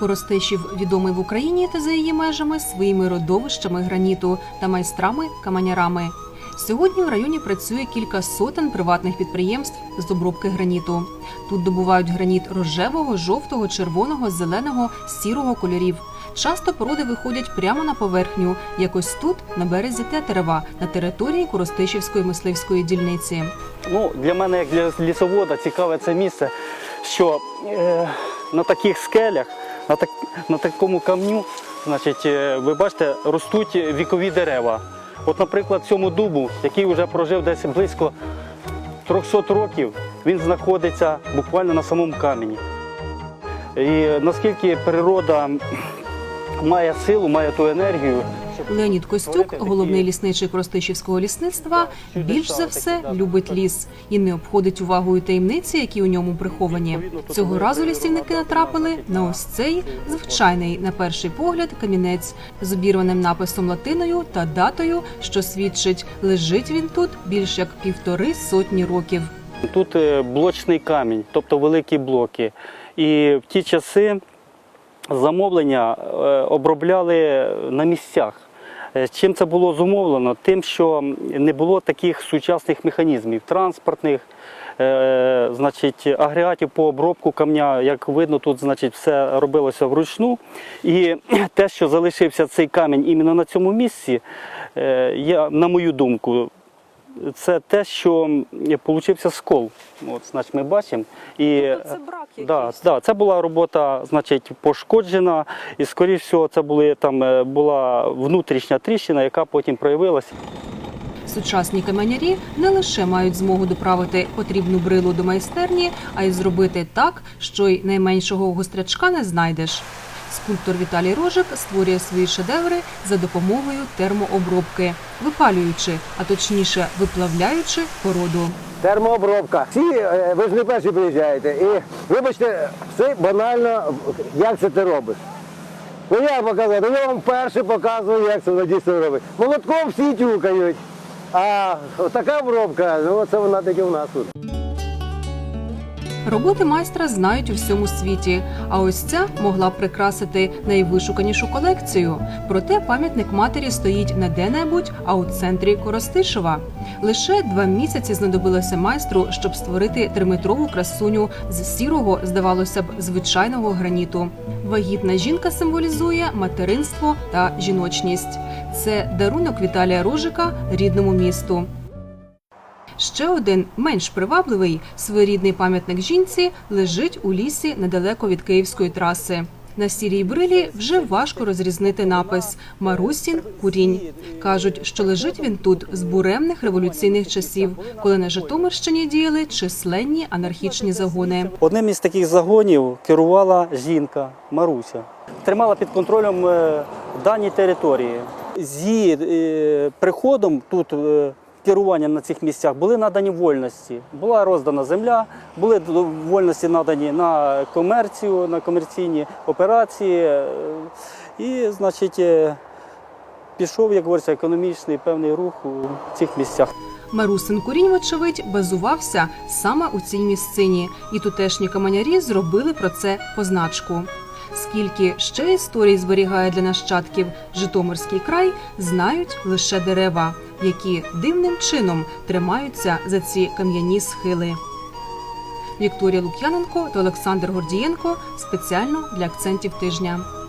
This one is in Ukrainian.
Коростишів відомий в Україні та за її межами своїми родовищами граніту та майстрами-каменярами. Сьогодні в районі працює кілька сотень приватних підприємств з обробки граніту. Тут добувають граніт рожевого, жовтого, червоного, зеленого, сірого кольорів. Часто породи виходять прямо на поверхню, якось тут, на березі Тетерева, на території Коростишівської мисливської дільниці. Ну, для мене, як для лісовода, цікаве це місце, що е, на таких скелях, на, так, на такому камню, значить, е, ви бачите, ростуть вікові дерева. От, наприклад, цьому дубу, який вже прожив десь близько 300 років, він знаходиться буквально на самому камені. І наскільки природа має силу, має ту енергію, Леонід Костюк, головний лісничий Коростишівського лісництва, більш за все любить ліс і не обходить увагою таємниці, які у ньому приховані. Цього разу лісівники натрапили на ось цей звичайний, на перший погляд, камінець з обірваним написом латиною та датою, що свідчить, лежить він тут більш як півтори сотні років. Тут е, блочний камінь, тобто великі блоки. І в ті часи замовлення е, обробляли на місцях. Е, Чим це було зумовлено? Тим, що не було таких сучасних механізмів транспортних, е, значить, агрегатів по обробку камня. Як видно, тут значить, все робилося вручну. І те, що залишився цей камінь іменно на цьому місці, е, я, на мою думку, це те, що получився скол. От, значить, ми бачимо. І, Це брак да, да, це була робота, значить, пошкоджена, і скоріш всього, це були там е, була внутрішня тріщина, яка потім проявилася. Сучасні каменярі не лише мають змогу доправити потрібну брилу до майстерні, а й зробити так, що й найменшого гострячка не знайдеш. Скульптор Віталій Рожик створює свої шедеври за допомогою термообробки, випалюючи, а точніше виплавляючи породу. Термообробка. Всі, е, ви ж не перші приїжджаєте. І вибачте, все банально, як це ти робиш. Ну я показую, ну я вам перше показую, як це дійсно робить. Молотком всі тюкають. А така обробка, ну це вона таки у нас тут. Роботи майстра знають у всьому світі, а ось ця могла б прикрасити найвишуканішу колекцію. Проте пам'ятник матері стоїть не де-небудь, а у центрі Коростишева. Лише два місяці знадобилося майстру, щоб створити триметрову красуню з сірого, здавалося б, звичайного граніту. Вагітна жінка символізує материнство та жіночність. Це дарунок Віталія Рожика рідному місту. Ще один менш привабливий своєрідний пам'ятник жінці лежить у лісі недалеко від київської траси. На сірій брилі вже важко розрізнити напис Марусін курінь. кажуть, що лежить він тут з буремних революційних часів, коли на Житомирщині діяли численні анархічні загони. Одним із таких загонів керувала жінка Маруся. Тримала під контролем е, дані території. З її е, приходом тут. Керування на цих місцях були надані вольності. Була роздана земля, були вольності надані на комерцію, на комерційні операції. е, І, значить, е, пішов, як говориться, економічний певний рух у цих місцях. Марусин курінь, вочевидь, базувався саме у цій місцині, і тутешні каменярі зробили про це позначку. Скільки ще історій зберігає для нащадків Житомирський край, знають лише дерева, які дивним чином тримаються за ці кам'яні схили. Вікторія Лук'яненко та Олександр Гордієнко спеціально для акцентів тижня.